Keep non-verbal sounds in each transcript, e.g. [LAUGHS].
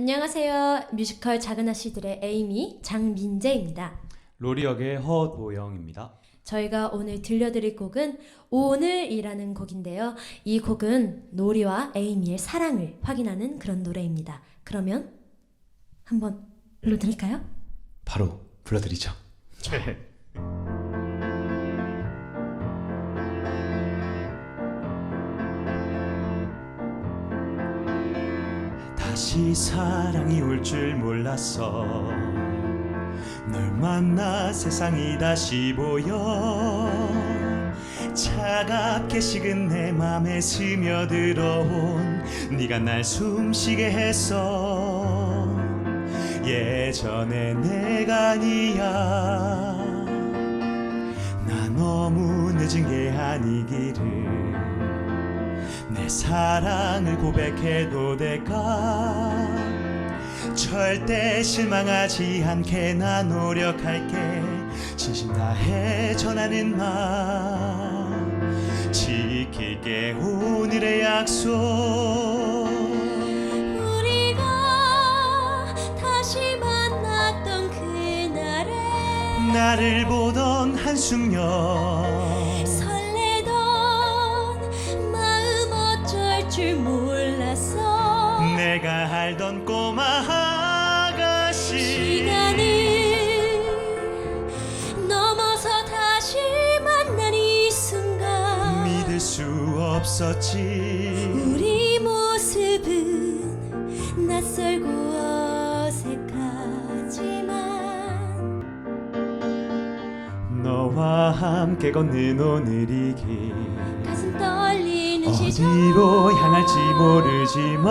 안녕하세요. 뮤지컬 작은 아씨들의 에이미 장민재입니다. 로리 역의 허도영입니다. 저희가 오늘 들려드릴 곡은 오늘이라는 곡인데요. 이 곡은 노리와 에이미의 사랑을 확인하는 그런 노래입니다. 그러면 한번 불러드릴까요? 바로 불러드리죠. [LAUGHS] 다시 사랑이 올 줄 몰랐어. 널 만나 세상이 다시 보여. 차갑게 식은 내 맘에 스며들어온 네가 날 숨쉬게 했어. 예전의 내가 아니야. 나 너무 늦은 게 아니기를. 내 사랑을 고백해도 될까? 절대 실망하지 않게 나 노력할게. 진심 다해 전하는 말 지킬게 오늘의 약속. 우리가 다시 만났던 그날에 나를 보던 한숨녀 줄 몰랐어 내가 알던 꼬마 아가씨. 시간을 넘어서 다시 만난 이 순간 믿을 수 없었지. 우리 모습은 낯설고 어색하지만 너와 함께 걷는 오늘이기. 가슴 떨리는 시절 어디로 향할지 모르지만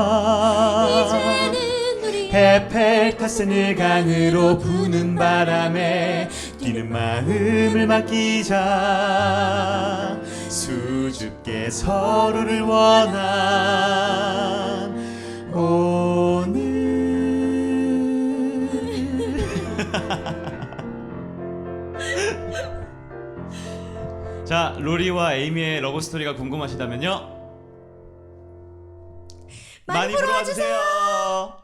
에펠탑산을 강으로 부는 바람에 뛰는 마음을 맡기자. 수줍게 서로를 원한 오늘. [LAUGHS] 자 로리와 에이미의 러브 스토리가 궁금하시다면요 많이 많이 와주세요.